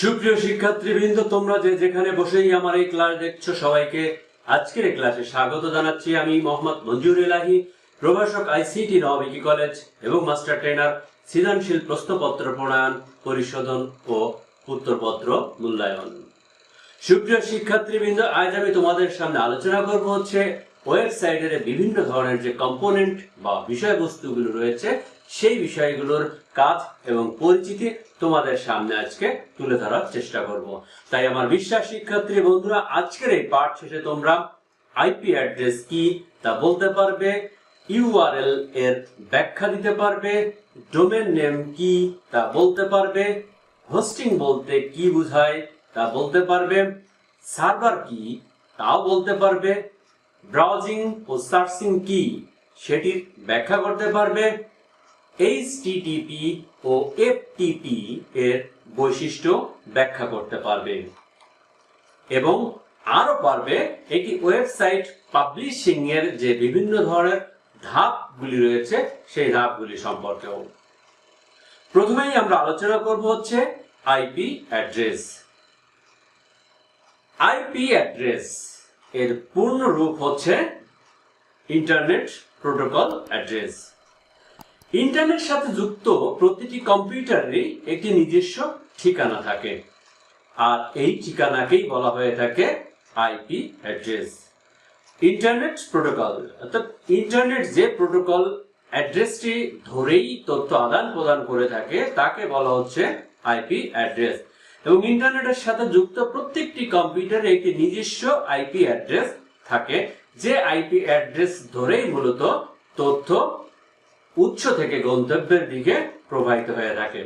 সুপ্রিয় শিক্ষার্থীবৃন্দ, তোমরা যে যেখানে বসেই আমার এই ক্লাস দেখছ সবাইকে আজকের এই ক্লাসে স্বাগত জানাচ্ছি। আমি মোহাম্মদ মঞ্জুর এলাহি, প্রভাষক আইসিটি নবিকি কলেজ এবং মাস্টার ট্রেনার সৃজনশীল প্রশ্নপত্র প্রণয়ন, পরিশোধন ও উত্তরপত্র মূল্যায়ন। সুপ্রিয় শিক্ষার্থীবৃন্দ, আজ আমি তোমাদের সামনে আলোচনা করব হচ্ছে ওয়েবসাইটের বিভিন্ন ধরনের যে কম্পোনেন্ট বা বিষয়বস্তুগুলো রয়েছে, সেই বিষয়গুলোর কাজ এবং পরিচিতি তোমাদের সামনে আজকে তুলে ধরার চেষ্টা করব। তাই আমার বিশ্বাস শিক্ষার্থী বন্ধুরা, আজকের এই পাঠ শেষে তোমরা আইপি অ্যাড্রেস কি তা বলতে পারবে, ইউআরএল এর ব্যাখ্যা দিতে পারবে, ডোমেন নেম কি তা বলতে পারবে, হোস্টিং বলতে কি বোঝায় তা বলতে পারবে, সার্ভার কি তাও বলতে পারবে, ব্রাউজিং ও সার্চিং কি সেটির ব্যাখ্যা করতে পারবে HTTP ও FTP এর বৈশিষ্ট্য ব্যাখ্যা করতে পারবে। এবং আরও পারবে, একটি ওয়েবসাইট পাবলিশিং এর যে বিভিন্ন ধরনের ধাপগুলি রয়েছে, সেই ধাপগুলি সম্পর্কেও। প্রথমেই আমরা আলোচনা করব হচ্ছে আইপি অ্যাড্রেস। আইপি অ্যাড্রেস এর পূর্ণ রূপ হচ্ছে ইন্টারনেট প্রোটোকল অ্যাড্রেস। ইন্টারনেট সাথে যুক্ত প্রতিটি কম্পিউটারেরই একটি নিজস্ব ঠিকানা থাকে। আর এই ঠিকানাকেই বলা হয়ে থাকে আইপি অ্যাড্রেস। ইন্টারনেট প্রোটোকল, অর্থাৎ ইন্টারনেট যে প্রোটোকল অ্যাড্রেসটি ধরেই তথ্য আদান প্রদান করে থাকে, তাকে বলা হচ্ছে আইপি অ্যাড্রেস। এবং ইন্টারনেটের সাথে যুক্ত প্রত্যেকটি কম্পিউটারে একটি নিজস্ব আইপি অ্যাড্রেস থাকে, যে আইপি অ্যাড্রেস ধরেই মূলত তথ্য উৎস থেকে গন্তব্যের দিকে প্রবাহিত হয়ে থাকে।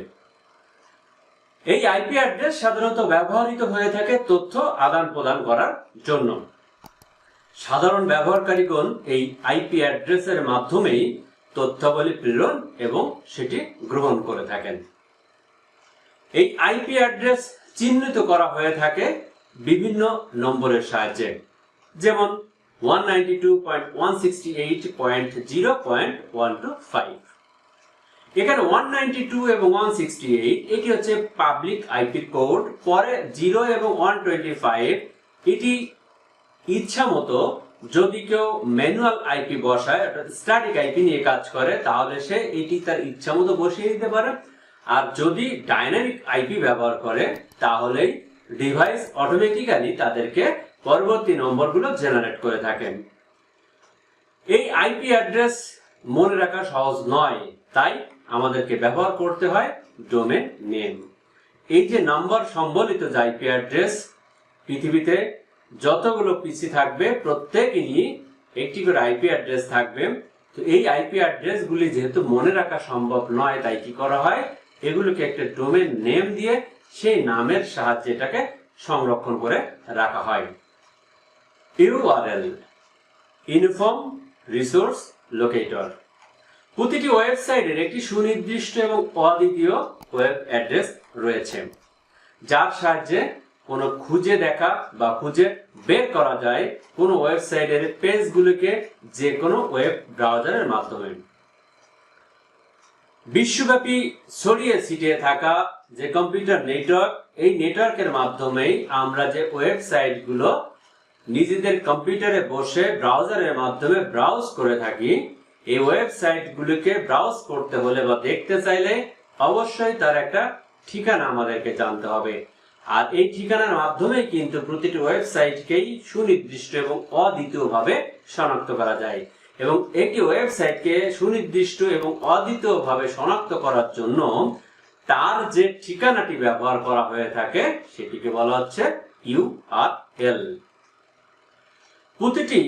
এই আইপি অ্যাড্রেস সাধারণত ব্যবহৃত হয়ে থাকে তথ্য আদান প্রদান করার জন্য। সাধারণ ব্যবহারকারীগণ এই আইপি অ্যাড্রেসের মাধ্যমেই তথ্যাবলী প্রেরণ এবং সেটি গ্রহণ করে থাকেন। এই আইপি অ্যাড্রেস চিহ্নিত করা হয়ে থাকে বিভিন্ন নম্বরের সাহায্যে। যেমন 192.168.0.125 এখানে 192 এবং 168 এটি হচ্ছে পাবলিক আইপি কোড পরে 0 এবং 125 এটি ইচ্ছা মতো যদি কেউ ম্যানুয়াল আইপি বসায়, অর্থাৎ স্ট্যাটিক আইপি নিয়ে কাজ করে, তাহলে সে এটি তার ইচ্ছা মতো বসিয়ে দিতে পারে। আর যদি ডাইনামিক আইপি ব্যবহার করে, তাহলেই ডিভাইস অটোমেটিক্যালি তাদেরকে পরবর্তী নম্বরগুলো জেনারেট করে থাকেন। এই আইপি অ্যাড্রেস মনে রাখা সহজ নয়, তাই আমাদেরকে ব্যবহার করতে হয় ডোমেন নেম এই যে নাম্বার সম্বলিত যে আইপি অ্যাড্রেস পৃথিবীতে যতগুলো পিসি থাকবে, প্রত্যেকেরই একটি করে আইপি অ্যাড্রেস থাকবে। তো এই আইপি অ্যাড্রেসগুলি যেহেতু মনে রাখা সম্ভব নয়, তাই কি করা হয়? এগুলোকে একটা ডোমেন নেম দিয়ে সেই নামের সাহায্যে এটাকে সংরক্ষণ করে রাখা হয়। ইউআরএল ইউনিফর্ম রিসোর্স লোকেটর প্রতিটি ওয়েবসাইটের একটি সুনির্দিষ্ট এবং অদ্বিতীয় ওয়েব অ্যাড্রেস রয়েছে, যার সাহায্যে কোনো খুঁজে দেখা বা খুঁজে বের করা যায় কোনো ওয়েবসাইটের পেজগুলোকে যে কোনো ওয়েব ব্রাউজারের মাধ্যমে। বিশ্বব্যাপী ছড়িয়ে ছিটিয়ে থাকা যে কম্পিউটার নেটওয়ার্ক, এই নেটওয়ার্কের মাধ্যমেই আমরা যে ওয়েবসাইটগুলো নিজেদের কম্পিউটারে বসে ব্রাউজারের মাধ্যমে ব্রাউজ করে থাকি। এই ওয়েবসাইটগুলোকে ব্রাউজ করতে হলে বা দেখতে চাইলে অবশ্যই তার একটা ঠিকানা আমাদেরকে জানতে হবে। আর এই ঠিকানার মাধ্যমে কিন্তু প্রতিটি ওয়েবসাইটকেই সুনির্দিষ্ট এবং অদ্বিতীয়ভাবে শনাক্ত করা যায়। এবং একটি ওয়েবসাইটকে সুনির্দিষ্ট এবং অদ্বিতীয়ভাবে শনাক্ত করার জন্য তার যে ঠিকানাটি ব্যবহার করা হয়ে থাকে, সেটিকে বলা হচ্ছে ইউআরএল প্রতিটি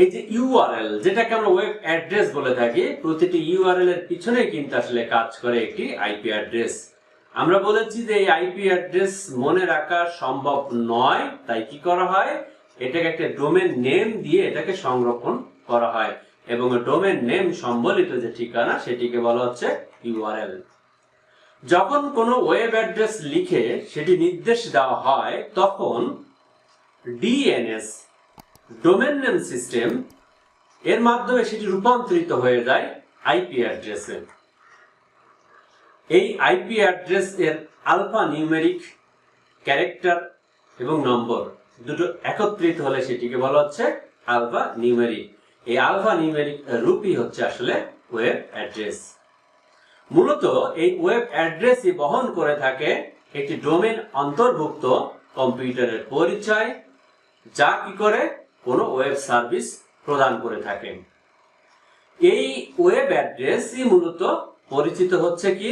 এই যে ইউআরএল যেটাকে আমরা ওয়েব অ্যাড্রেস বলে থাকি, প্রতিটি ইউআরএল এর পিছনে কিন্তু আসলে কাজ করে একটি আইপি অ্যাড্রেস আমরা বলেছি যে এই আইপি অ্যাড্রেস মনে রাখা সম্ভব নয়, তাই কি করা হয়? এটাকে একটা ডোমেন নেম দিয়ে এটাকে সংরক্ষণ করা হয়। এবং ডোমেন নেম সম্বলিত যে ঠিকানা, সেটিকে বলা হচ্ছে ইউআরএল যখন কোনো ওয়েব অ্যাড্রেস লিখে সেটি নির্দেশ দেওয়া হয়, তখন ডিএনএস ডোমেন নেম সিস্টেম এর মাধ্যমে সেটি রূপান্তরিত হয়ে যায় আইপি অ্যাড্রেসে। এই আইপি অ্যাড্রেস এর আলফা নিউমেরিক, ক্যারেক্টার এবং নম্বর দুটো একত্রিত হলে সেটিকে বলা হচ্ছে আলফা নিউমেরিক। এই আলফা নিউমেরিক রূপই হচ্ছে আসলে ওয়েব অ্যাড্রেস। মূলত এই ওয়েব অ্যাড্রেসই বহন করে থাকে একটি ডোমেন অন্তর্ভুক্ত কম্পিউটারের পরিচয়, যা কি করে কোনো ওয়েব সার্ভিস প্রদান করে থাকে এই ওয়েব অ্যাড্রেসই মূলত পরিচিত হচ্ছে কি?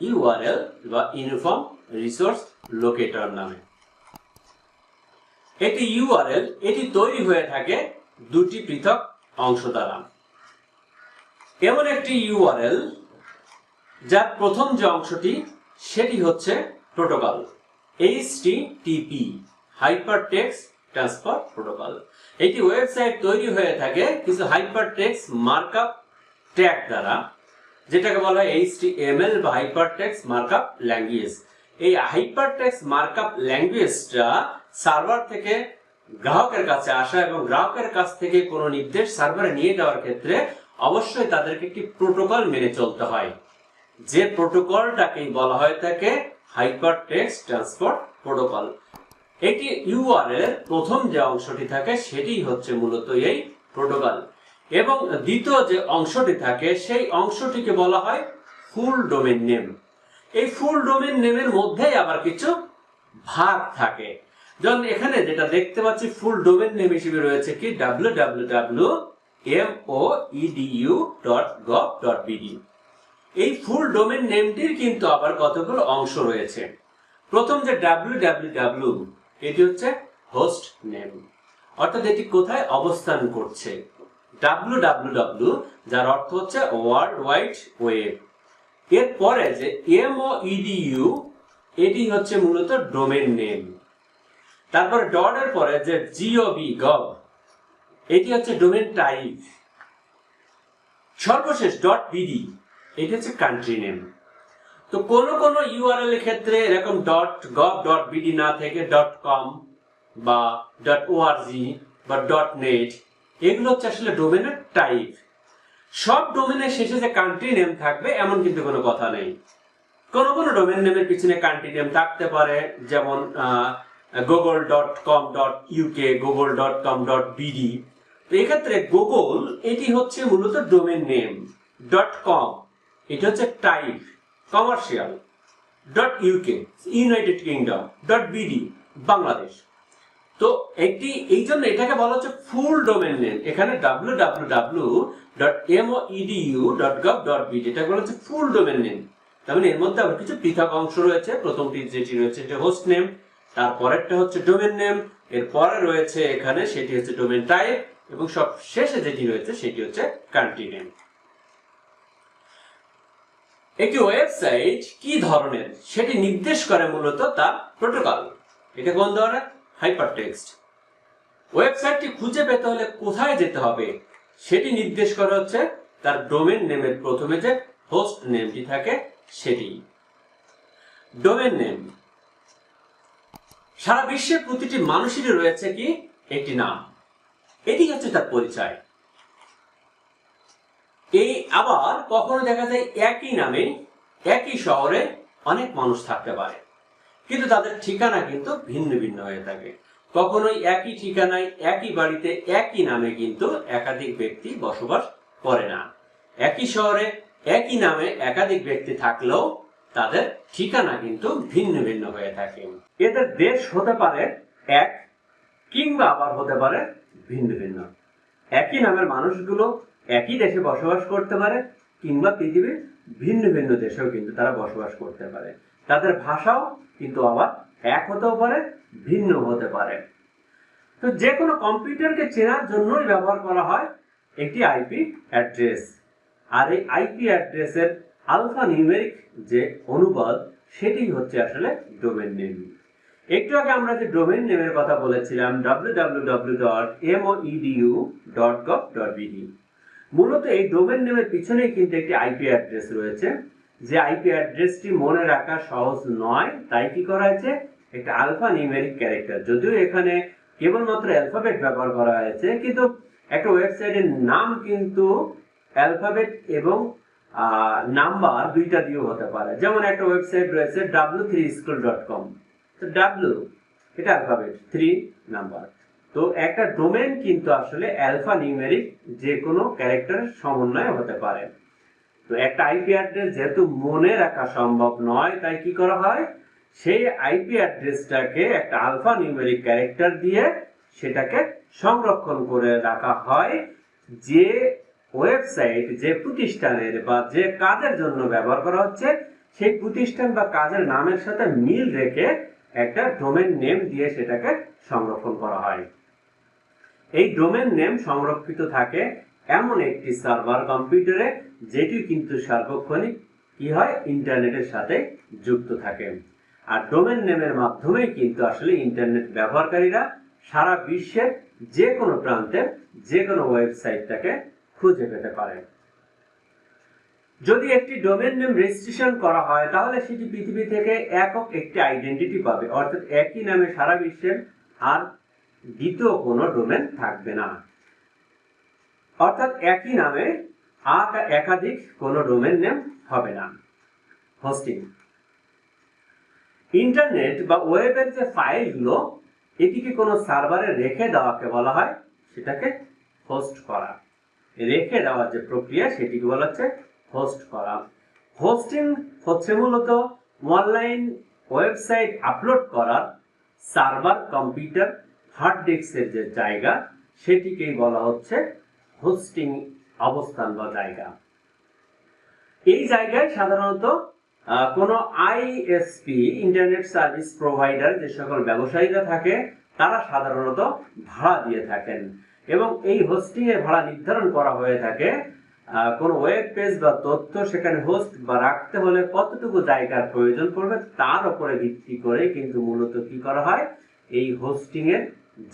ইউআরএল বা ইউনিফর্ম রিসোর্স লোকেটর নামে। এটি ইউআরএল এটি তৈরি হয়ে থাকে দুটি পৃথক অংশ দ্বারা। এমন একটি ইউআরএল যার প্রথম যে অংশটি, সেটি হচ্ছে protocol HTTP hypertext transfer protocol এটি ওয়েবসাইট তৈরি হয়ে থাকে কিছু হাইপার টেক্স মার্কআপ ট্যাগ দ্বারা, যেটাকে বলা হয় এইচটিএমএল বা হাইপার টেক্সট মার্কআপ ল্যাঙ্গুয়েজ এই হাইপার টেক্সট মার্কআপ ল্যাঙ্গুয়েজটা সার্ভার থেকে গ্রাহকের কাছে আসা এবং গ্রাহকের কাছ থেকে কোনো নির্দেশ সার্ভারে নিয়ে যাওয়ার ক্ষেত্রে অবশ্যই তাদেরকে একটি প্রোটোকল মেনে চলতে হয়। যে প্রোটোকলটাকেই বলা হয়ে থাকে হাইপার টেক্সট ট্রান্সপোর্ট প্রোটোকল এটি ইউআরএল এর প্রথম যে অংশটি থাকে সেটি হচ্ছে মূলত এই প্রোটোকল এবং দ্বিতীয় যে অংশটি থাকে, সেই অংশটিকে বলা হয় ফুল ডোমেন নেম এই ফুল ডোমেন নেমের মধ্যেই আবার কিছু ভাগ থাকে। যেমন এখানে যেটা দেখতে পাচ্ছি ফুল ডোমেন নেম হিসেবে রয়েছে কি? W W W M O EDU dot gov dot BD এই ফুল ডোমেন নেমটির কিন্তু আবার কতগুলো অংশ রয়েছে? প্রথম যে ডাব্লিউ ডাব্লিউ ডাব্লিউ এটি হচ্ছে হোস্ট নেম। অর্থাৎ এটি কোথায় অবস্থান করছে? ডাব্লিউ ডাব্লিউ ডাব্লিউ যার অর্থ হচ্ছে ওয়ার্ল্ড ওয়াইড ওয়েব এরপরে যে এম ও ইডিইউ এটি হচ্ছে মূলত ডোমেন নেম। তারপরে ডট এর পরে যে জিওবি গভ, এটি হচ্ছে ডোমেন টাইপ। সর্বশেষ ডট বিডি এটি হচ্ছে কান্ট্রি নেম তো কোন কোন ইউআরএল এর ক্ষেত্রে এরকম ডট গভ ডট বিডি না থেকে ডট কম বা ডট ওআরজি বা ডট নেট এগুলো হচ্ছে আসলে ডোমেনের টাইপ সব ডোমেনের শেষে যে কান্ট্রি নেম থাকবে, এমন কিন্তু কোনো কথা নেই। কোন কোন ডোমেন নেমের পিছনে কান্ট্রি নেম থাকতে পারে, যেমন Google dot com dot UK Google dot com dot BD তো এক্ষেত্রে গুগল এটি হচ্ছে মূলত ডোমেন নেম ডট কম এটি হচ্ছে type commercial, dot UK United Kingdom dot BD Bangladesh. তো একটি, এই জন্য এটাকে বলা হচ্ছে ফুল ডোমেন নেম এখানে W W W dot M EDU dot gov dot BD এটা বলা হচ্ছে ফুল ডোমেন নেম তার মানে এর মধ্যে আবার কিছু পৃথক অংশ রয়েছে। প্রথমটি যেটি রয়েছে সেটা হোস্ট নেম তারপরেরটা হচ্ছে ডোমেন নেম এরপরে রয়েছে এখানে সেটি হচ্ছে ডোমেন টাইপ এবং সব শেষে যেটি রয়েছে সেটি হচ্ছে কান্ট্রি নেম একটি ওয়েবসাইট কি ধরনের? সেটি নির্দেশ করে মূলত তার প্রোটোকল এটা কোন ধরনের? হাইপার টেক্সট ওয়েবসাইটটি খুঁজে পেতে হলে কোথায় যেতে হবে? সেটি নির্দেশ করা হচ্ছে তার ডোমেন নেমের প্রথমে যে হোস্ট নেমটি থাকে, সেটি। ডোমেন নেম সারা বিশ্বের প্রতিটি মানুষেরই রয়েছে কি? একটি নাম। এটি হচ্ছে তার পরিচয়। এই আবার কখনো দেখা যায় একই নামে, একই শহরে অনেক মানুষ থাকতে পারে। কিন্তু তাদের ঠিকানা কিন্তু ভিন্ন ভিন্ন হয়ে থাকে। কখনোই একই ঠিকানায়, একই বাড়িতে, একই নামে কিন্তু একাধিক ব্যক্তি বসবাস করে না। একই শহরে, একই নামে একাধিক ব্যক্তি থাকলেও তাদের ঠিকানা কিন্তু ভিন্ন ভিন্ন হয়ে থাকে। এদের দেশ হতে পারে এক, কিংবা আবার হতে পারে ভিন্ন ভিন্ন। একই নামের মানুষগুলো একই দেশে বসবাস করতে পারে কিংবা পৃথিবীর ভিন্ন ভিন্ন দেশেও কিন্তু তারা বসবাস করতে পারে। তাদের ভাষাও কিন্তু আবার এক হতেও পারে ভিন্ন হতে পারে। তো যে কোনো কম্পিউটারকে চেনার জন্যই ব্যবহার করা হয় একটি আইপি অ্যাড্রেস। আর এই আইপি অ্যাড্রেসের আলফা নিউমেরিক যে অনুবাদ সেটি হচ্ছে আসলে ডোমেন নেম। একটু আগে আমরা যে ডোমেন নেমের কথা বলেছিলাম www.moedu.gov.bd মূলত এই ডোমেন নেমের পিছনেই কিন্তু একটি আইপি অ্যাড্রেস রয়েছে। যে আইপি অ্যাড্রেসটি মনে রাখা সহজ নয়, তাই কি করা হয়েছে? একটা আলফা নিউমেরিক ক্যারেক্টার। যদিও এখানে কেবলমাত্র অ্যালফাবেট ব্যবহার করা হয়েছে, কিন্তু একটা ওয়েবসাইটের নাম কিন্তু অ্যালফাবেট এবং নাম্বার দুইটা দিয়েও হতে পারে। যেমন একটা ওয়েবসাইট রয়েছে W three school dot com তো ডাব্লিউ এটা অ্যালফাবেট থ্রি নাম্বার। তো একটা ডোমেন কিন্তু আসলে অ্যালফা নিউমেরিক যে কোনো ক্যারেক্টারের সমন্বয় হতে পারে। তো একটা আইপি অ্যাড্রেস যেহেতু মনে রাখা সম্ভব নয়, তাই কি করা হয়? সেই আইপি অ্যাড্রেসটাকে একটা আলফা নিউমেরিক ক্যারেক্টার দিয়ে সেটাকে সংরক্ষণ করে রাখা হয় যে ওয়েবসাইট যে প্রতিষ্ঠানের বা যে কাজের জন্য ব্যবহার করা হচ্ছে, সেই প্রতিষ্ঠান বা কাজের নামের সাথে মিল রেখে একটা ডোমেন নেম দিয়ে সেটাকে সংরক্ষণ করা হয়। এই ডোমেন নেম সংরক্ষিত থাকে এমন একটি সার্ভার কম্পিউটারে, যেটি কিন্তু সার্বক্ষণিক কি হয়? ইন্টারনেটের সাথে যুক্ত থাকে। আর ডোমেন নেমের মাধ্যমে কিন্তু আসলে ইন্টারনেট ব্যবহারকারীরা সারা বিশ্বের যে কোনো প্রান্তে যে কোনো ওয়েবসাইটটাকে খুঁজে পেতে পারে। যদি একটি ডোমেন নেম রেজিস্ট্রেশন করা হয়, তাহলে সেটি পৃথিবী থেকে একক একটি আইডেন্টিটি পাবে। অর্থাৎ একই নামে সারা বিশ্বের আর দ্বিতীয় কোনো ডোমেন থাকবে না। অর্থাৎ একই নামে একাধিক কোনো ডোমেন নেম হবে না। হোস্টিং ইন্টারনেট বা ওয়েবের যে ফাইলগুলো এটিকে কোনো সার্ভারে রেখে দেওয়াকে বলা হয়, সেটাকে হোস্ট করা। রেখে দেওয়ার যে প্রক্রিয়া, সেটিকে বলা হচ্ছে হোস্ট করা। হোস্টিং হচ্ছে মূলত অনলাইন ওয়েবসাইট আপলোড করার সার্ভার কম্পিউটার হার্ড ডিস্কের যে জায়গা, সেটিকেই বলা হচ্ছে হোস্টিং অবস্থান বা জায়গা। এই জায়গায় সাধারণত কোনো আইএসপি ইন্টারনেট সার্ভিস প্রোভাইডার যে সকল ব্যবসায়ীরা থাকে, তারা সাধারণত ভাড়া দিয়ে থাকেন। এবং এই হোস্টিং এর ভাড়া নির্ধারণ করা হয়ে থাকে কোনো ওয়েব পেজ বা তথ্য সেখানে হোস্ট বা রাখতে হলে কতটুকু জায়গার প্রয়োজন পড়বে, তার উপরে ভিত্তি করে কিন্তু মূলত কি করা হয়, এই হোস্টিং এর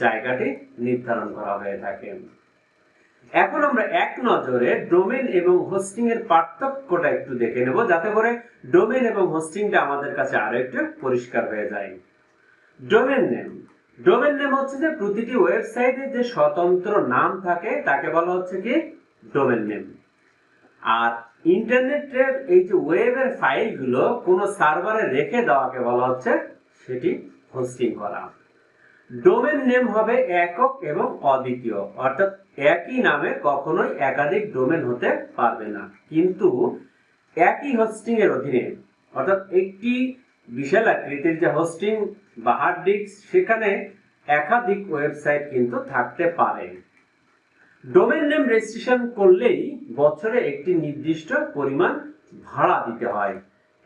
জায়গাটি নির্ধারণ করা হয়ে থাকে। এখন আমরা এক নজরে ডোমেন এবং হোস্টিং এর পার্থক্যটা একটু দেখে নেব, যাতে করে ডোমেন এবং হোস্টিংটা আমাদের কাছে আরও একটু পরিষ্কার হয়ে যায়। Domain name. ডোমেন নেম হচ্ছে যে প্রতিটি ওয়েবসাইটে যে স্বতন্ত্র নাম থাকে, তাকে বলা হচ্ছে কি? Domain name. আর ইন্টারনেটের এই যে ওয়েবের ফাইলগুলো কোনো সার্ভারে রেখে দেওয়াকে বলা হচ্ছে সেটি হোস্টিং করা। ডোমেন নেম হবে একক এবং অদ্বিতীয়। অর্থাৎ একই নামে কখনোই একাধিক ডোমেন হতে পারবে না। কিন্তু একই হোস্টিং এর অধীনে, অর্থাৎ একটি বিশাল আকৃতির যে হোস্টিং বা হার্ড ডিস্ক সেখানে একাধিক ওয়েবসাইট কিন্তু থাকতে পারে। ডোমেন নেম রেজিস্ট্রেশন করলেই বছরে একটি নির্দিষ্ট পরিমাণ ভাড়া দিতে হয়।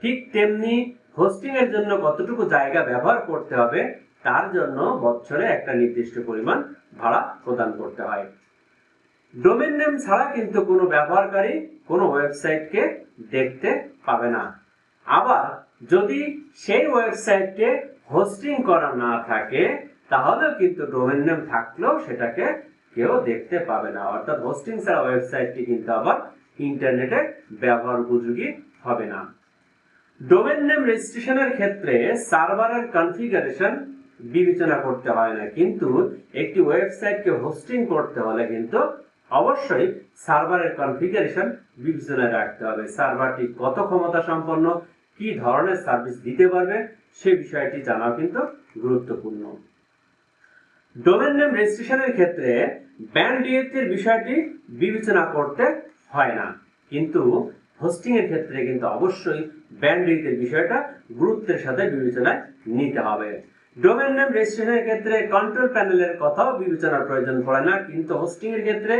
ঠিক তেমনি হোস্টিং এর জন্য কতটুকু জায়গা ব্যবহার করতে হবে তার জন্য বছরে একটা নির্দিষ্ট পরিমাণ ভাড়া প্রদান করতে হয়। ডোমেন নেম ছাড়া কিন্তু কোনো ব্যবহারকারী কোনো ওয়েবসাইটকে দেখতে পাবে না। আবার যদি সেই ওয়েবসাইটকে হোস্টিং করা না থাকে, তাহলেও কিন্তু ডোমেন নেম থাকলেও সেটাকে কেউ দেখতে পাবে না। অর্থাৎ হোস্টিং ছাড়া ওয়েবসাইটটি কিন্তু আবার ইন্টারনেটে ব্যবহার উপযোগী হবে না। ডোমেন নেম রেজিস্ট্রেশনের ক্ষেত্রে সার্ভারের কনফিগারেশন বিবেচনা করতে হয় না। কিন্তু একটি ওয়েবসাইটকে হোস্টিং করতে হলে কিন্তু অবশ্যই সার্ভারের কনফিগারেশন বিবেচনায় রাখতে হবে। সার্ভারটি কত ক্ষমতা সম্পন্ন, কি ধরনের সার্ভিস দিতে পারবে, সে বিষয়টি জানাও কিন্তু গুরুত্বপূর্ণ। ডোমেন নেম রেজিস্ট্রেশনের ক্ষেত্রে ব্যান্ডউইথের বিষয়টি বিবেচনা করতে হয় না। কিন্তু হোস্টিং এর ক্ষেত্রে কিন্তু অবশ্যই ব্যান্ডউইথের বিষয়টা গুরুত্বের সাথে বিবেচনায় নিতে হবে। ডোমেন নেম রেজিস্ট্রেশনের ক্ষেত্রে কন্ট্রোল প্যানেলের কথাও বিবেচনার প্রয়োজন পড়ে না, কিন্তু হোস্টিং এর ক্ষেত্রে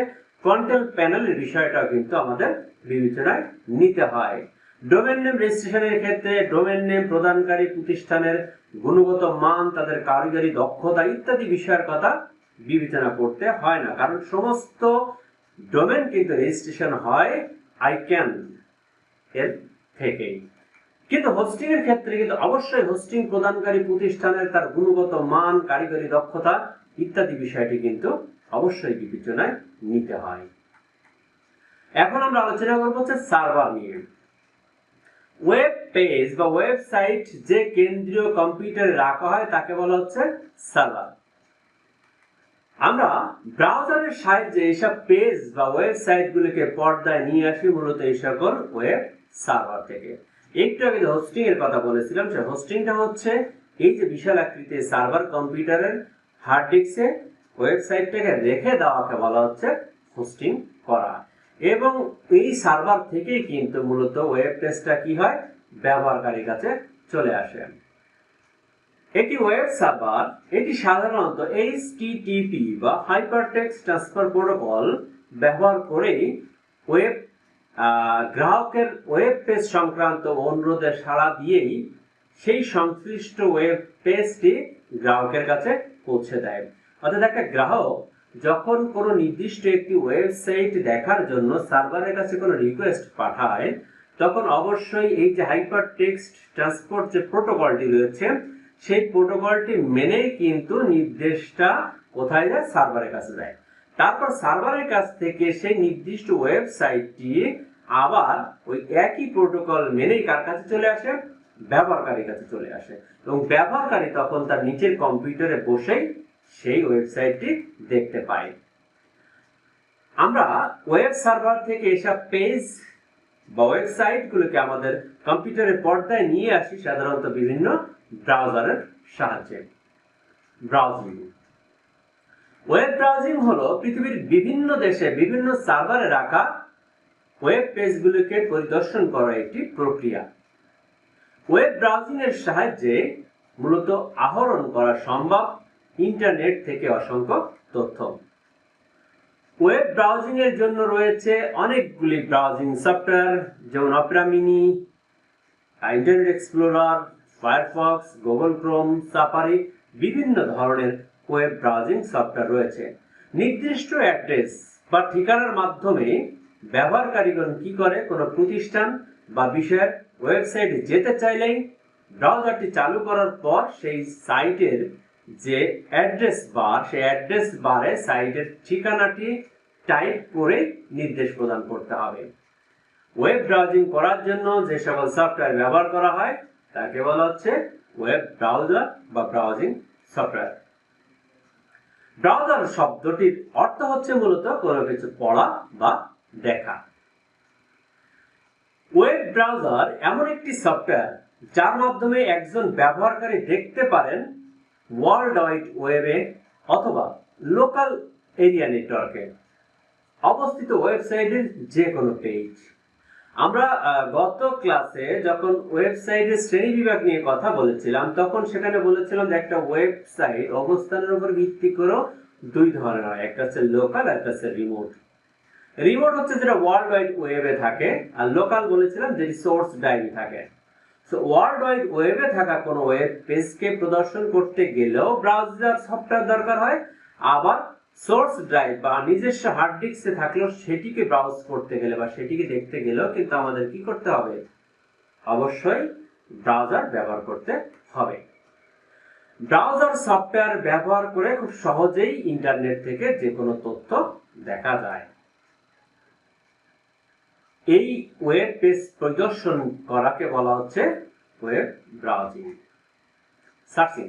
কন্ট্রোল প্যানেলের বিষয়টাও কিন্তু আমাদের বিবেচনায় নিতে হয়। ডোমেন নেম রেজিস্ট্রেশনের ক্ষেত্রে ডোমেন নেম প্রদানকারী প্রতিষ্ঠানের গুণগত মান, তাদের কারিগরি দক্ষতা ইত্যাদি বিষয়ের কথা বিবেচনা করতে হয় না, কারণ সমস্ত ডোমেন কিন্তু রেজিস্ট্রেশন হয় আই ক্যান এর থেকেই। কিন্তু হোস্টিং এর ক্ষেত্রে কিন্তু অবশ্যই হোস্টিং প্রদানকারী প্রতিষ্ঠানের তার গুণগত মান, কারিগরি দক্ষতা ইত্যাদি বিষয়টি কিন্তু অবশ্যই বিবেচনায় নিতে হয়। এখন আমরা আলোচনা করব হচ্ছে সার্ভার নিয়ে। ওয়েব পেজ বা ওয়েবসাইট যে কেন্দ্রীয় কম্পিউটারে রাখা হয়, তাকে বলা হচ্ছে সার্ভার আমরা ব্রাউজারের সাহায্যে এইসব পেজ বা ওয়েবসাইট গুলিকে পর্দায় নিয়ে আসি, মূলত এই সকল ওয়েব সার্ভার থেকে। একটু আগে যে হোস্টিং এর কথা বলেছিলাম সে হোস্টিংটা হচ্ছে এই যে বিশাল আকৃতির সার্ভার কম্পিউটারের হার্ড ডিস্কে ওয়েবসাইটটাকে রেখে দেওয়াকে বলা হচ্ছে হোস্টিং করা। এবং এই সার্ভার থেকেই কিন্তু মূলত ওয়েব পেজটা কি হয়? ব্যবহারকারীর কাছে চলে আসে। একটি ওয়েব সার্ভার এটি সাধারণত HTTP বা হাইপারটেক্সট ট্রান্সফার প্রোটোকল ব্যবহার করেই ওয়েব গ্রাহকের ওয়েব পেজ সংক্রান্ত অনুরোধে সাড়া দিয়েই সেই সংশ্লিষ্ট ওয়েব পেজটি গ্রাহকের কাছে পৌঁছে দেয়। অর্থাৎ একটা গ্রাহক যখন কোনো নির্দিষ্ট একটি ওয়েবসাইট দেখার জন্য সার্ভারের কাছে কোনো রিকোয়েস্ট পাঠায়, তখন অবশ্যই এই যে হাইপার টেক্সট ট্রান্সপোর্ট যে প্রোটোকলটি রয়েছে, সেই প্রোটোকলটি মেনেই কিন্তু নির্দেশটা কোথায় যায়? সার্ভারের কাছে যায়। তারপর সার্ভারের কাছ থেকে সেই নির্দিষ্ট ওয়েবসাইটটি আবার ওই একই প্রোটোকল মেনেই কার কাছে চলে আসে? ব্যবহারকারীর কাছে চলে আসে। এবং ব্যবহারকারী তখন তার নিচের কম্পিউটারে বসেই সেই ওয়েবসাইটটি দেখতে পায়। আমরা ওয়েব সার্ভার থেকে এসব পেজ বা ওয়েবসাইটগুলোকে আমাদের কম্পিউটারের পর্দায় নিয়ে আসি সাধারণত বিভিন্ন ব্রাউজারের সাহায্যে। ব্রাউজিং। ওয়েব ব্রাউজিং হলো পৃথিবীর বিভিন্ন দেশে বিভিন্ন সার্ভারে রাখা ওয়েব পেজগুলোকে পরিদর্শন করার একটি প্রক্রিয়া। ওয়েব ব্রাউজিং এর সাহায্যে মূলত আহরণ করা সম্ভব ইন্টারনেট থেকে অসংখ্য তথ্য। ওয়েব ব্রাউজিং এর জন্য রয়েছে অনেকগুলি ব্রাউজিং সফটওয়্যার, যেমন Opera mini, internet explorer, Firefox, Google Chrome, Safari, বিভিন্ন ধরনের ওয়েব ব্রাউজিং সফটওয়্যার রয়েছে। নির্দিষ্ট অ্যাড্রেস বা ঠিকানার মাধ্যমে ব্যবহারকারীগণ কি করে? কোনো প্রতিষ্ঠান বা বিষয়ের ওয়েবসাইটে যেতে চাইলেই ব্রাউজারটি চালু করার পর সেই সাইটের যে অ্যাড্রেস বার, সেই অ্যাড্রেস বারে সাইটের ঠিকানাটি টাইপ করে নির্দেশ প্রদান করতে হবে। ওয়েব ব্রাউজিং করার জন্য যে সকল সফটওয়্যার ব্যবহার করা হয়, তাকে বলা হচ্ছে ওয়েব ব্রাউজার বা ব্রাউজিং সফটওয়্যার। ব্রাউজার শব্দটির অর্থ হচ্ছে মূলত কোনো কিছু পড়া বা দেখা। ওয়েব ব্রাউজার এমন একটি সফটওয়্যার যার মাধ্যমে একজন ব্যবহারকারী দেখতে পারেন ওয়ার্ল্ড ওয়াইড ওয়েবে অথবা লোকাল এরিয়া নেটওয়ার্কে অবস্থিত ওয়েবসাইটের যে কোনো পেজ। আমরা গত ক্লাসে যখন ওয়েবসাইটের শ্রেণি বিভাগ নিয়ে কথা বলেছিলাম, তখন সেখানে বলেছিলাম যে একটা ওয়েবসাইট অবস্থানের উপর ভিত্তি করে দুই ধরনের হয়, একটা হচ্ছে লোকাল একটা হচ্ছে রিমোট। রিমোট হচ্ছে যেটা ওয়ার্ল্ড ওয়াইড ওয়েবে থাকে, আর লোকাল বলেছিলাম যেটি সোর্স ডায়েরি থাকে। সো ওয়ার্ল্ড ওয়াইড ওয়েবে থাকা কোনো ওয়েব পেজকে প্রদর্শন করতে গেলেও ব্রাউজার সফটওয়্যার দরকার হয়। আবার সোর্স ড্রাইভ বা নিজস্ব হার্ড ডিস্কে থাকলেও সেটিকে ব্রাউজ করতে গেলে বা সেটিকে দেখতে গেলেও কিন্তু আমাদের কি করতে হবে? অবশ্যই ব্রাউজার ব্যবহার করতে হবে। ব্রাউজার সফটওয়্যার ব্যবহার করে খুব সহজেই ইন্টারনেট থেকে যে কোনো তথ্য দেখা যায়। এই ওয়েব পেজ পরিদর্শন করাকে বলা হচ্ছে ওয়েব ব্রাউজিং সার্চিং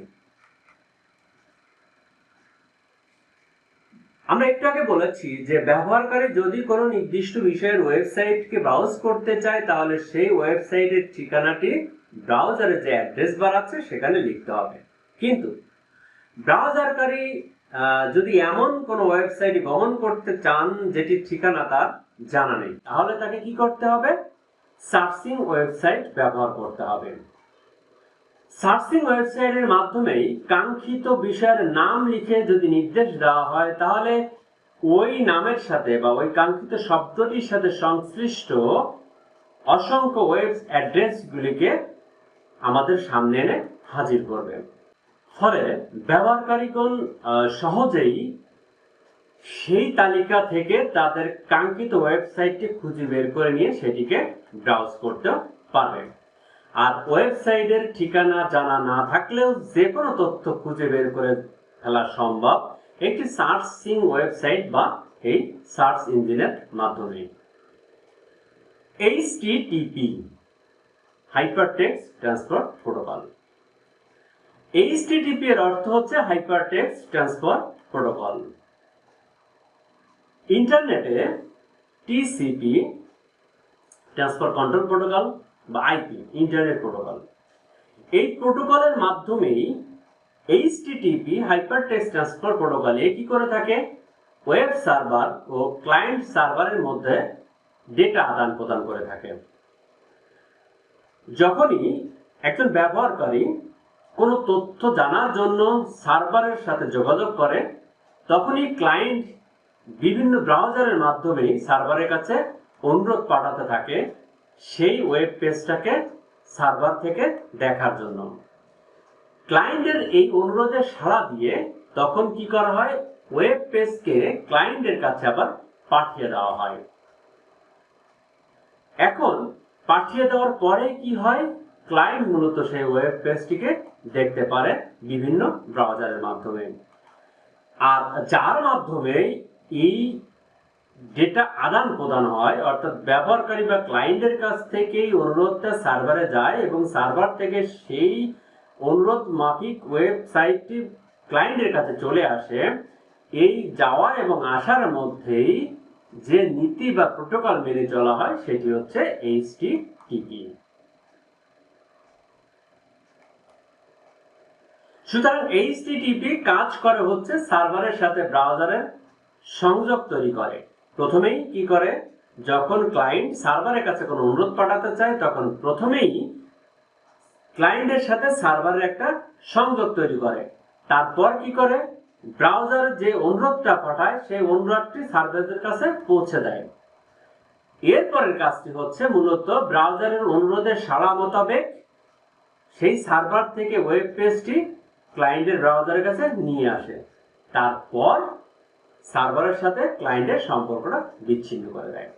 আমরা একটু আগে বলেছি যে ব্যবহারকারী যদি কোনো নির্দিষ্ট বিষয়ের ওয়েবসাইটকে ব্রাউজ করতে চায়, তাহলে সেই ওয়েবসাইটের ঠিকানাটি ব্রাউজারে যে অ্যাড্রেস বার আছে, সেখানে লিখতে হবে। কিন্তু ব্রাউজারকারী যদি এমন কোনো ওয়েবসাইট গমন করতে চান, যেটির ঠিকানা তার জানা নেই। তাহলে তাকে কি করতে হবে? সার্চিং ওয়েবসাইট ব্যবহার করতে হবে। সার্চিং ওয়েবসাইটের মাধ্যমেই কাঙ্ক্ষিত বিষয়ের নাম লিখে যদি নির্দেশ দেওয়া হয়, তাহলে ওই নামের সাথে বা ওই কাঙ্ক্ষিত শব্দটির সাথে সংশ্লিষ্ট অসংখ্য ওয়েব অ্যাড্রেসগুলিকে আমাদের সামনে এনে হাজির করবে। ফলে ব্যবহারকারীগণ সহজেই সেই তালিকা থেকে তাদের কাঙ্ক্ষিত ওয়েবসাইটটি খুঁজে বের করে নিয়ে সেটিকে ব্রাউজ করতে পারবে। আর ওয়েবসাইটের ঠিকানা জানা না থাকলেও যে কোনো তথ্য খুঁজে বের করে ফেলা সম্ভব। একটি সার্চিং ওয়েবসাইট বা এই সার্চ ইঞ্জিনের মাধ্যমে। HTTP hypertext transfer protocol. HTTP এর অর্থ হচ্ছে হাইপারটেক্সট ট্রান্সফার প্রোটোকল। ইন্টারনেটে টিসিপি, ট্রান্সফার কন্ট্রোল প্রোটোকল বা আইপি, ইন্টারনেট প্রোটোকল। এই প্রোটোকলের মাধ্যমেই HTTP হাইপার টেক্সট ট্রান্সফার প্রোটোকলে কি করে থাকে? ওয়েব সার্ভার ও ক্লায়েন্ট সার্ভারের মধ্যে ডেটা আদান প্রদান করে থাকে। যখনই একজন ব্যবহারকারী কোনো তথ্য জানার জন্য সার্ভারের সাথে যোগাযোগ করে, তখনই ক্লায়েন্ট বিভিন্ন ব্রাউজারের মাধ্যমে সার্ভারের কাছে অনুরোধ পাঠাতে থাকে সেই ওয়েব পেজটাকে সার্ভার থেকে দেখার জন্য। ক্লায়েন্টের এই অনুরোধে সাড়া দিয়ে তখন কি করা হয়? ওয়েব পেজকে ক্লায়েন্টের কাছে আবার পাঠিয়ে দেওয়া হয়। এখন পাঠিয়ে দেওয়ার পরে কি হয়? ক্লায়েন্ট মূলত সেই ওয়েব পেজটিকে দেখতে পারে বিভিন্ন ব্রাউজারের মাধ্যমে। আর যার মাধ্যমে এই ডেটা আদান প্রদান হয়, অর্থাৎ ব্যবহারকারী বা ক্লায়েন্টের কাছ থেকেই অনুরোধটা সার্ভারে যায় এবং সার্ভার থেকে সেই অনুরোধ মাফিক ওয়েবসাইটটি ক্লায়েন্টের কাছে চলে আসে। এই যাওয়া এবং আসার মধ্যেই যে নীতি বা প্রোটোকল মেনে চলা হয়, সেটি হচ্ছে এইচটিটিপি সুতরাং এইচটিটিপি কাজ করে হচ্ছে সার্ভারের সাথে ব্রাউজারের সংযোগ তৈরি করে। প্রথমেই কি করে? যখন ক্লায়েন্ট সার্ভারের কাছে কোনো অনুরোধ পাঠাতে চায়, তখন প্রথমেই ক্লায়েন্টের সাথে সার্ভারের একটা সংযোগ তৈরি করে। তারপর কি করে? ব্রাউজার যে অনুরোধটা পাঠায়, সেই অনুরোধটি সার্ভারের কাছে পৌঁছে দেয়। এরপরের কাজটি হচ্ছে মূলত ব্রাউজারের অনুরোধের সাড়া মোতাবেক সেই সার্ভার থেকে ওয়েব পেজটি ক্লায়েন্টের ব্রাউজারের কাছে নিয়ে আসে। তারপর সার্ভারের সাথে ক্লায়েন্টের সম্পর্কটা বিচ্ছিন্ন করে দেয়।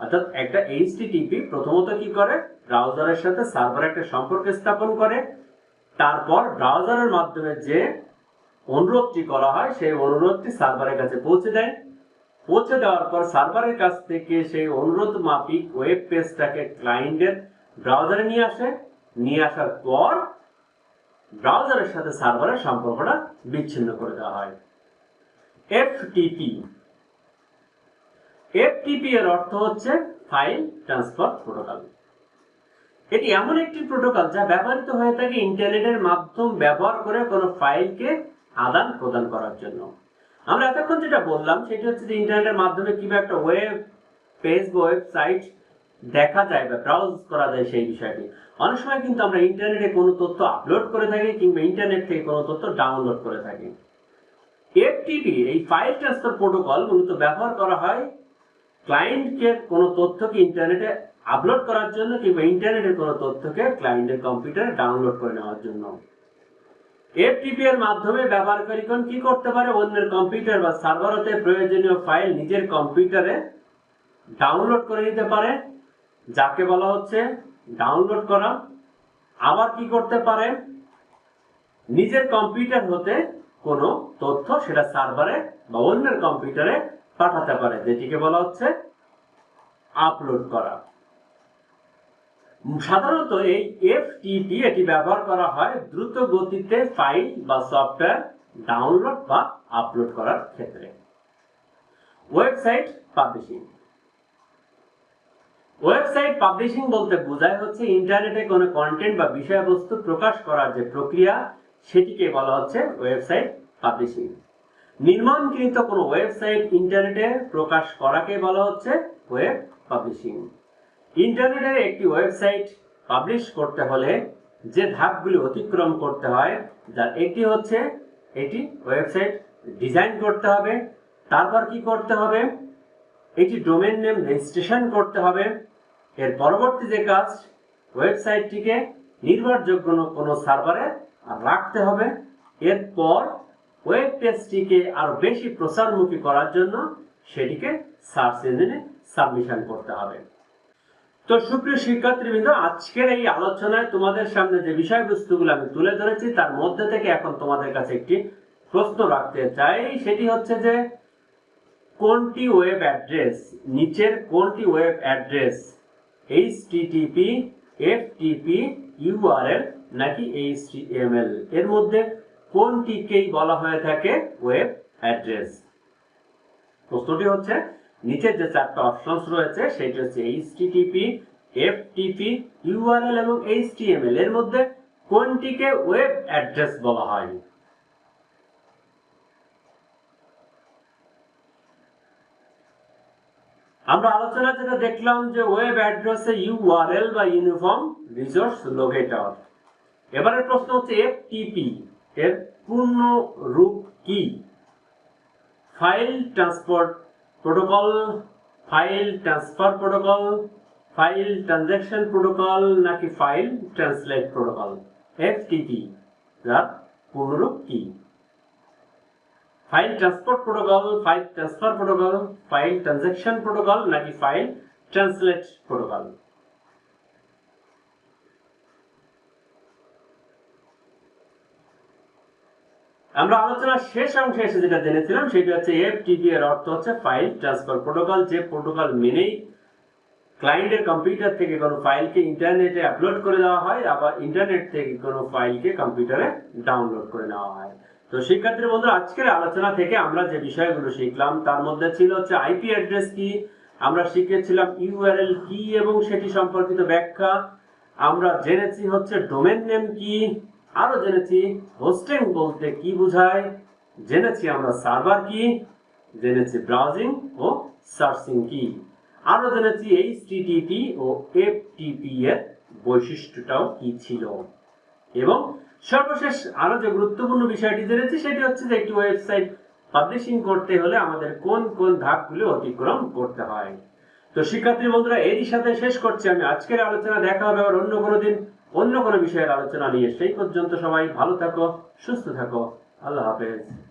অর্থাৎ একটা এইচটিটিপি প্রথমত কি করে? ব্রাউজারের সাথে সার্ভার একটা সম্পর্ক স্থাপন করে। তারপর ব্রাউজারের মাধ্যমে যে অনুরোধটি করা হয়, সেই অনুরোধটি সার্ভারের কাছে পৌঁছে দেয়। পৌঁছে দেওয়ার পর সার্ভারের কাছ থেকে সেই অনুরোধ মাফিক ওয়েব পেজটাকে ক্লায়েন্টের ব্রাউজারে নিয়ে আসে। নিয়ে আসার পর ব্রাউজারের সাথে সার্ভারের সম্পর্কটা বিচ্ছিন্ন করে দেওয়া হয়। এফটিপি এফটিপি এর অর্থ হচ্ছে ফাইল ট্রান্সফার প্রোটোকল এটি এমন একটি প্রোটোকল যা ব্যবহৃত হয়ে থাকে ইন্টারনেটের মাধ্যম ব্যবহার করে কোনো ফাইলকে আদান প্রদান করার জন্য। আমরা এতক্ষণ যেটা বললাম, সেটি হচ্ছে যে ইন্টারনেটের মাধ্যমে কীভাবে একটা ওয়েব পেজ বা ওয়েবসাইট দেখা যায় বা ব্রাউজ করা যায় সেই বিষয়টি। অনেক সময় কিন্তু আমরা ইন্টারনেটে কোনো তথ্য আপলোড করে থাকি কিংবা ইন্টারনেট থেকে কোনো তথ্য ডাউনলোড করে থাকি। এফটিপি এই ফাইল ট্রান্সফার প্রোটোকল মূলত ব্যবহার করা হয় ক্লায়েন্টকে কোনো তথ্যকে ইন্টারনেটে আপলোড করার জন্য কিংবা ইন্টারনেটের কোনো তথ্যকে ক্লায়েন্টের কম্পিউটারে ডাউনলোড করে নেওয়ার জন্য। এফটিপি এর মাধ্যমে ব্যবহারকারীগণ কি করতে পারে? অন্যের কম্পিউটার বা সার্ভার হতে প্রয়োজনীয় ফাইল নিজের কম্পিউটারে ডাউনলোড করে নিতে পারে। যাকে বলা হচ্ছে ডাউনলোড করা। আবার কি করতে পারে? নিজের কম্পিউটার হতে কোনো তথ্য সেটা সার্ভারে বা অন্যের কম্পিউটারে পাঠাতে পারে, যেটিকে বলা হচ্ছে আপলোড করা। সাধারণত এই এফটিপি এটি ব্যবহার করা হয় দ্রুত গতিতে ফাইল বা সফটওয়্যার ডাউনলোড বা আপলোড করার ক্ষেত্রে। Website publishing. ওয়েবসাইট পাবলিশিং বলতে বোঝায় হচ্ছে ইন্টারনেটে কোনো কন্টেন্ট বা বিষয়বস্তু প্রকাশ করার যে প্রক্রিয়া সেটিকে বলা হচ্ছে ওয়েবসাইট পাবলিশিং। নির্মাণকৃত কোনো ওয়েবসাইট ইন্টারনেটে প্রকাশ করাকে বলা হচ্ছে ওয়েব পাবলিশিং। ইন্টারনেটে একটি ওয়েবসাইট পাবলিশ করতে হলে যে ধাপগুলি অতিক্রম করতে হয়, যার একটি হচ্ছে এটি ওয়েবসাইট ডিজাইন করতে হবে, তারপর কি করতে হবে? এটি ডোমেন নেম রেজিস্ট্রেশন করতে হবে। এর পরবর্তী যে কাজ, ওয়েবসাইটটিকে নির্ভরযোগ্য কোনো সার্ভারে রাখতে হবে। এরপর ওয়েব পেজটিকে আরও বেশি প্রসারমুখী করার জন্য সেটিকে সার্চ ইঞ্জিনে সাবমিশন করতে হবে। তো সুপ্রিয় শিক্ষার্থীবৃন্দ, আজকের এই আলোচনায় তোমাদের সামনে যে বিষয়বস্তুগুলো আমি তুলে ধরেছি, তার মধ্যে থেকে এখন তোমাদের কাছে একটি প্রশ্ন রাখতে চাই। সেটি হচ্ছে যে, কোনটি ওয়েব অ্যাড্রেস নিচের কোনটি web address http, ftp, url নাকি html এর মধ্যে কোনটিকেই বলা হয়ে থাকে ওয়েব অ্যাড্রেস? প্রশ্নটি হচ্ছে, নিচের যে চারটা অপশনস রয়েছে সেটি হচ্ছে http ftp url এবং html এর মধ্যে কোনটিকে ওয়েব অ্যাড্রেস বলা হয়? আমরা আলোচনা যেটা দেখলাম যে ওয়েব অ্যাড্রেসে ইউআরএল বা ইউনিফর্ম রিসোর্স লোকেটর। এবারের প্রশ্ন হচ্ছে এফটিপি এর পূর্ণ রূপ কি? File transport protocol file transfer protocol file transaction protocol নাকি ফাইল ট্রান্সলেট প্রোটোকল এফটিপি যার পূর্ণরূপ কি? File transport protocol file transfer protocol file transaction protocol নাকি ফাইল ট্রান্সলেট প্রোটোকল আমরা আলোচনার শেষ অংশে এসে যেটা জেনেছিলাম, সেটা হচ্ছে এফটিপি এর অর্থ হচ্ছে ফাইল ট্রান্সফার প্রোটোকল যে প্রোটোকল মেনেই ক্লায়েন্টের কম্পিউটার থেকে কোনো ফাইলকে ইন্টারনেটে আপলোড করে দেওয়া হয়, আবার ইন্টারনেট থেকে কোনো ফাইলকে কম্পিউটারে ডাউনলোড করে নেওয়া হয়। তো শিক্ষার্থী বন্ধুরা, আজকের আলোচনা থেকে আমরা যে বিষয়গুলো শিখলাম, তার মধ্যে ছিল হচ্ছে আইপি অ্যাড্রেস কি, আমরা শিখেছিলাম ইউআরএল কি, এবং সেটি সম্পর্কিত ব্যাখ্যা, আমরা জেনেছি হচ্ছে ডোমেন নেম কি আরও জেনেছি। হোস্টিং বলতে কি বোঝায়? জেনেছি আমরা সার্ভার কি, জেনেছি ব্রাউজিং ও সার্চিং কি। আরও জেনেছি এইচটিটিপি ও এফটিপি এর বৈশিষ্ট্যটাও কি ছিল। এবং সর্বশেষ আরও যে গুরুত্বপূর্ণ বিষয়টি জেনেছি, সেটি হচ্ছে যে একটি ওয়েবসাইট পাবলিশিং করতে হলে আমাদের কোন কোন ধাপগুলো অতিক্রম করতে হয়। তো শিক্ষার্থী বন্ধুরা, এরই সাথে শেষ করছি আমি। আজকের আলোচনা দেখা হবে আবার অন্য কোনো দিন। অন্য কোনো বিষয়ের আলোচনা নিয়ে সেই পর্যন্ত সবাই ভালো থাকো সুস্থ থাকো। আল্লাহ হাফেজ।